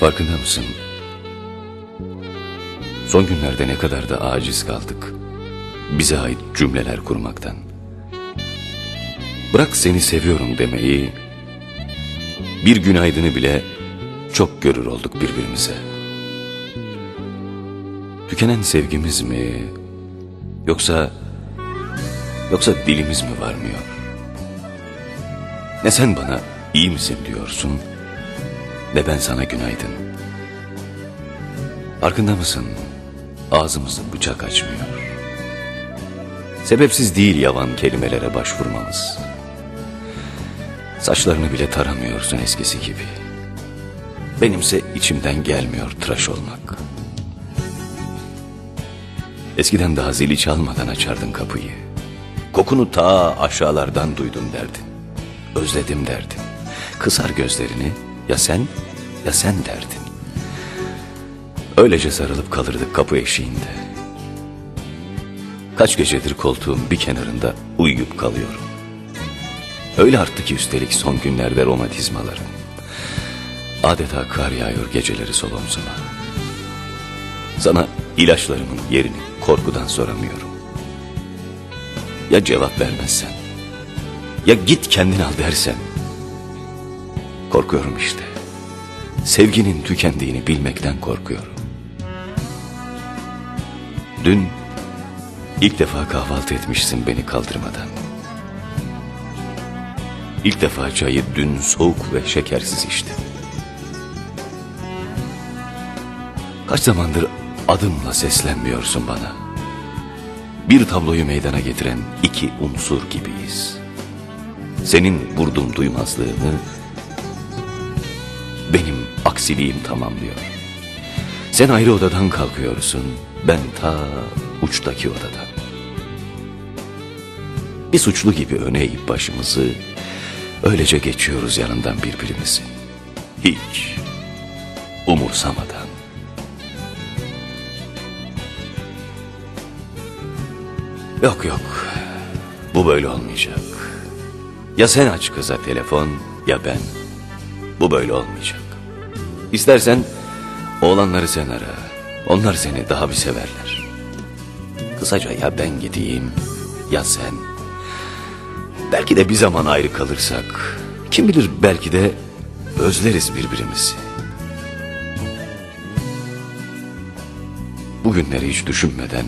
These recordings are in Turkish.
Farkında mısın? Son günlerde ne kadar da aciz kaldık. Bize ait cümleler kurmaktan. Bırak seni seviyorum demeyi, bir günaydını bile çok görür olduk birbirimize. Tükenen sevgimiz mi, yoksa yoksa dilimiz mi varmıyor? Ne sen bana iyi misin diyorsun, ne ben sana günaydın. Farkında mısın? Ağzımızı bıçak açmıyor. Sebepsiz değil yavan kelimelere başvurmamız. Saçlarını bile taramıyorsun eskisi gibi. Benimse içimden gelmiyor tıraş olmak. Eskiden daha zili çalmadan açardın kapıyı. Kokunu ta aşağılardan duydum derdin. Özledim derdin. Kısar gözlerini ya sen ya sen derdin. Öylece sarılıp kalırdık kapı eşiğinde. Kaç gecedir koltuğun bir kenarında uyuyup kalıyorum. Öyle arttı ki üstelik son günlerde romatizmalarım. Adeta kar yağıyor geceleri sol omzuma. Sana ilaçlarımın yerini korkudan soramıyorum. Ya cevap vermezsen? Ya git kendin al dersen? Korkuyorum işte. Sevginin tükendiğini bilmekten korkuyorum. Dün ilk defa kahvaltı etmişsin beni kaldırmadan. İlk defa çayı dün soğuk ve şekersiz içtim. Kaç zamandır adımla seslenmiyorsun bana. Bir tabloyu meydana getiren iki unsur gibiyiz. Senin vurdum duymazlığını benim aksiliğim tamamlıyor. Sen ayrı odadan kalkıyorsun, ben ta uçtaki odadan. Bir suçlu gibi öne eğip başımızı, öylece geçiyoruz yanından birbirimizi. Hiç umursamadan. Yok yok, bu böyle olmayacak. Ya sen aç kıza telefon ya ben. Bu böyle olmayacak. İstersen oğlanları sen ara. Onlar seni daha bir severler. Kısaca ya ben gideyim ya sen. Belki de bir zaman ayrı kalırsak. Kim bilir belki de özleriz birbirimizi. Bugünleri hiç düşünmeden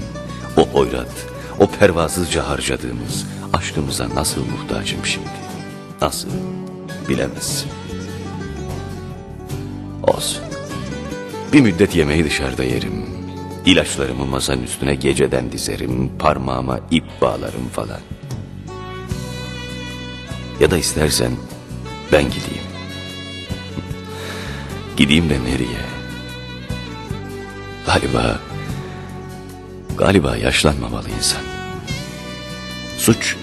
o hoyrat, o pervasızca harcadığımız aşkımıza nasıl muhtacım şimdi? Nasıl? Bilemezsin. Bir müddet yemeği dışarıda yerim. İlaçlarımı masanın üstüne geceden dizerim. Parmağıma ip bağlarım falan. Ya da istersen ben gideyim. Gideyim de nereye? Galiba, galiba yaşlanmamalı insan. Suç,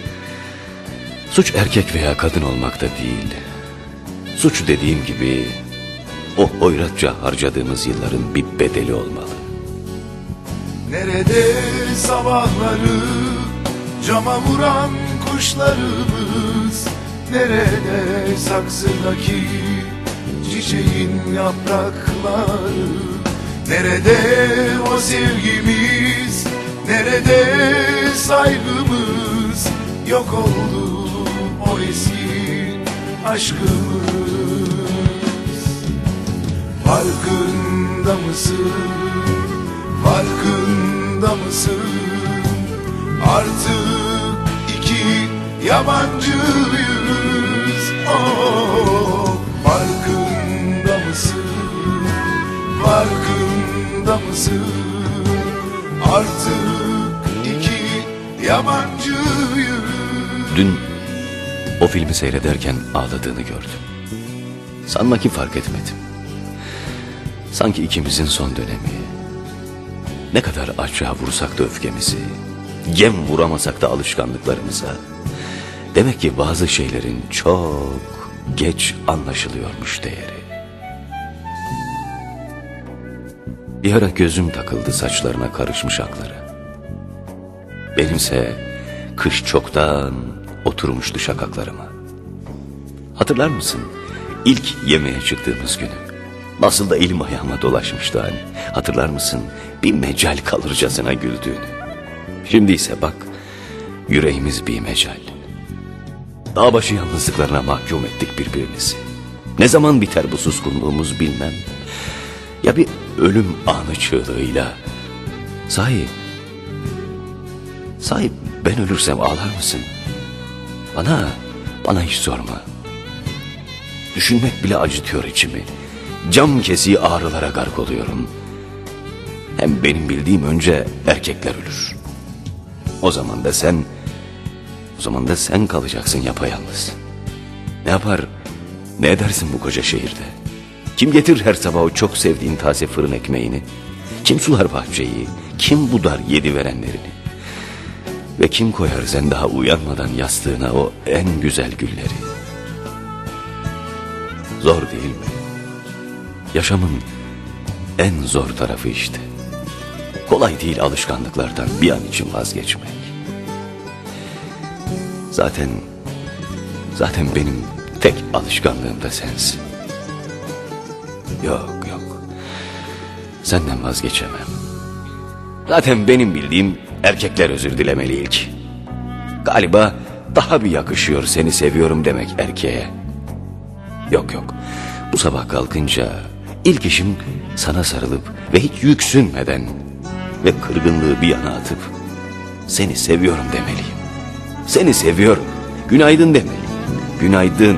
suç erkek veya kadın olmakta değil. Suç dediğim gibi o hoyratça harcadığımız yılların bir bedeli olmalı. Nerede sabahları? Cama vuran kuşlarımız. Nerede saksıdaki çiçeğin yaprakları? Nerede o sevgimiz? Nerede saygımız? Yok oldu o eski aşkımız Farkında mısın? Farkında mısın? Artık iki yabancıyız. Oh, farkında mısın? Farkında mısın? Artık iki yabancıyız. Dün o filmi seyrederken ağladığını gördüm. Sanma ki fark etmedim. Sanki ikimizin son dönemi. Ne kadar aşağı vursak da öfkemizi, gem vuramasak da alışkanlıklarımıza. Demek ki bazı şeylerin çok geç anlaşılıyormuş değeri. Bir ara gözüm takıldı saçlarına karışmış akları. Benimse kış çoktan oturmuştu şakaklarıma. Hatırlar mısın ilk yemeğe çıktığımız günü? Nasıl da elim ayağıma dolaşmıştı hani. Hatırlar mısın? Bir mecal kalırcasına güldüğünü. Şimdi ise bak, yüreğimiz bir mecal. Dağ başı yalnızlıklarına mahkum ettik birbirimizi. Ne zaman biter bu suskunluğumuz bilmem. Ya bir ölüm anı çığlığıyla. Sahi, sahi ben ölürsem ağlar mısın? Bana, bana hiç sorma. Düşünmek bile acıtıyor içimi. Cam kesiği ağrılara gark oluyorum. Hem benim bildiğim önce erkekler ölür. O zaman da sen, o zaman da sen kalacaksın yapayalnız. Ne yapar, ne edersin bu koca şehirde? Kim getirir her sabah o çok sevdiğin taze fırın ekmeğini? Kim sular bahçeyi? Kim budar yedi verenlerini? Ve kim koyar sen daha uyanmadan yastığına o en güzel gülleri? Zor değil mi? Yaşamın en zor tarafı işte. Kolay değil alışkanlıklardan bir an için vazgeçmek. Zaten, zaten benim tek alışkanlığım da sensin. Yok yok. Senden vazgeçemem. Zaten benim bildiğim erkekler özür dilemeli ilk. Galiba daha bir yakışıyor seni seviyorum demek erkeğe. Yok yok. Bu sabah kalkınca ilk işim sana sarılıp ve hiç yüksünmeden ve kırgınlığı bir yana atıp seni seviyorum demeliyim. Seni seviyorum. Günaydın demeliyim. Günaydın.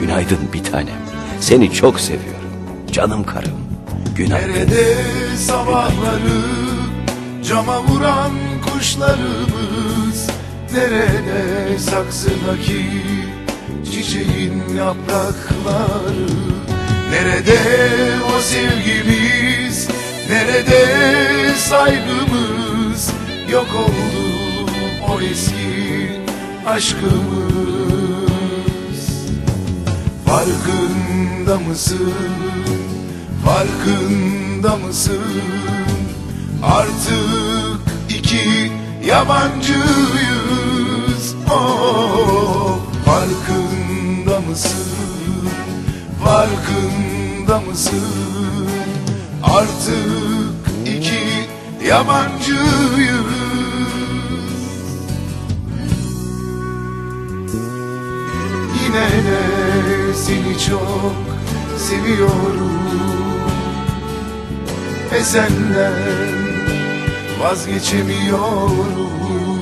Günaydın bir tanem. Seni çok seviyorum. Canım karım. Günaydın. Nerede sabahları Cama vuran kuşlarımız Nerede saksıdaki Çiçeğin yaprakları Nerede o sevgimiz Nerede saygımız Yok oldu o eski aşkımız Farkında mısın? Farkında mısın? Artık iki yabancıyız. Oh, farkında mısın? Mısın? Artık iki yabancıyız. Yine de seni çok seviyorum Ve senden vazgeçemiyorum